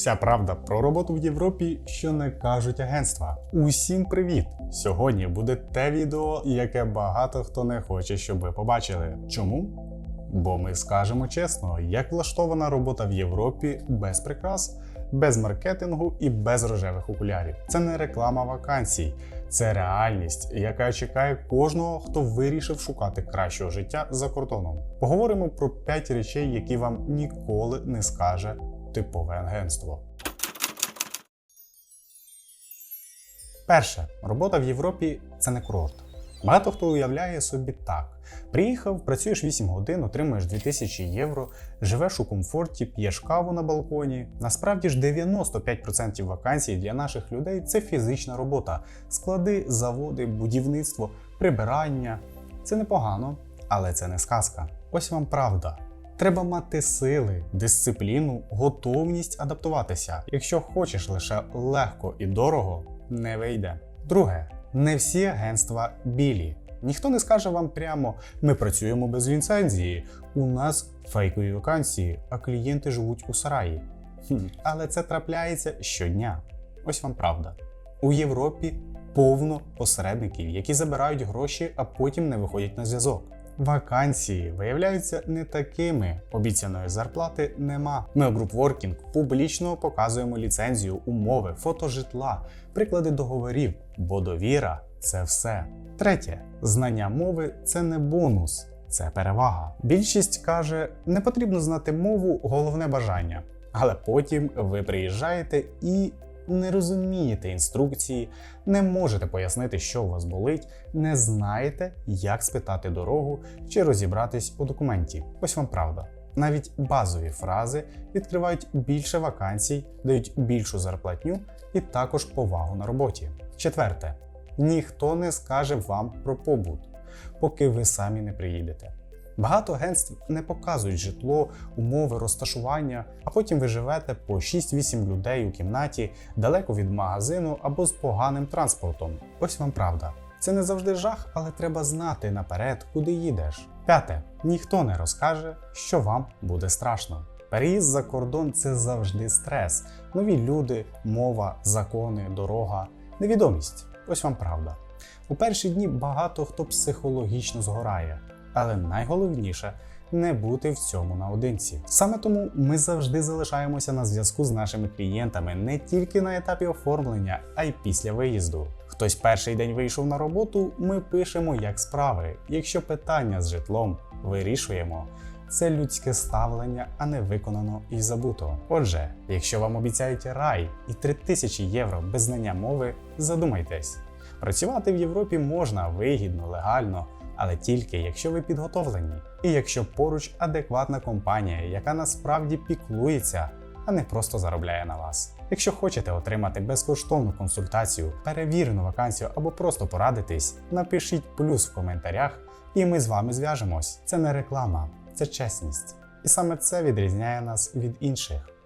Вся правда про роботу в Європі, що не кажуть агентства. Усім привіт! Сьогодні буде те відео, яке багато хто не хоче, щоб ви побачили. Чому? Бо ми скажемо чесно, як влаштована робота в Європі без прикрас, без маркетингу і без рожевих окулярів. Це не реклама вакансій, це реальність, яка чекає кожного, хто вирішив шукати кращого життя за кордоном. Поговоримо про 5 речей, які вам ніколи не скаже типове агентство. Перше, робота в Європі це не курорт. Багато хто уявляє собі так: приїхав, працюєш 8 годин, отримуєш 2000 євро, живеш у комфорті, п'єш каву на балконі. Насправді ж 95% вакансій для наших людей це фізична робота: склади, заводи, будівництво, прибирання. Це непогано, але це не сказка. Ось вам правда. Треба мати сили, дисципліну, готовність адаптуватися. Якщо хочеш лише легко і дорого, не вийде. Друге, не всі агентства білі. Ніхто не скаже вам прямо: ми працюємо без ліцензії, у нас фейкові вакансії, а клієнти живуть у сараї. Хм, але це трапляється щодня. Ось вам правда. У Європі повно посередників, які забирають гроші, а потім не виходять на зв'язок. Вакансії виявляються не такими. Обіцяної зарплати нема. Ми у Groupworking публічно показуємо ліцензію, умови, фото житла, приклади договорів, бо довіра це все. Третє, знання мови це не бонус, це перевага. Більшість каже, не потрібно знати мову, головне бажання. Але потім ви приїжджаєте і не розумієте інструкції, не можете пояснити, що у вас болить, не знаєте, як спитати дорогу чи розібратись у документі. Ось вам правда. Навіть базові фрази відкривають більше вакансій, дають більшу зарплатню і також повагу на роботі. Четверте, ніхто не скаже вам про побут, поки ви самі не приїдете. Багато агентств не показують житло, умови, розташування, а потім ви живете по 6-8 людей у кімнаті далеко від магазину або з поганим транспортом. Ось вам правда. Це не завжди жах, але треба знати наперед, куди їдеш. П'яте. Ніхто не розкаже, що вам буде страшно. Переїзд за кордон це завжди стрес. Нові люди, мова, закони, дорога, невідомість. Ось вам правда. У перші дні багато хто психологічно згорає. Але найголовніше не бути в цьому наодинці. Саме тому ми завжди залишаємося на зв'язку з нашими клієнтами не тільки на етапі оформлення, а й після виїзду. Хтось перший день вийшов на роботу, ми пишемо як справи. Якщо питання з житлом вирішуємо. Це людське ставлення, а не виконано і забуто. Отже, якщо вам обіцяють рай і 3000 євро без знання мови, задумайтесь. Працювати в Європі можна вигідно, легально але тільки якщо ви підготовлені, і якщо поруч адекватна компанія, яка насправді піклується, а не просто заробляє на вас. Якщо хочете отримати безкоштовну консультацію, перевірену вакансію або просто порадитись, напишіть плюс в коментарях, і ми з вами зв'яжемось. Це не реклама, це чесність. І саме це відрізняє нас від інших.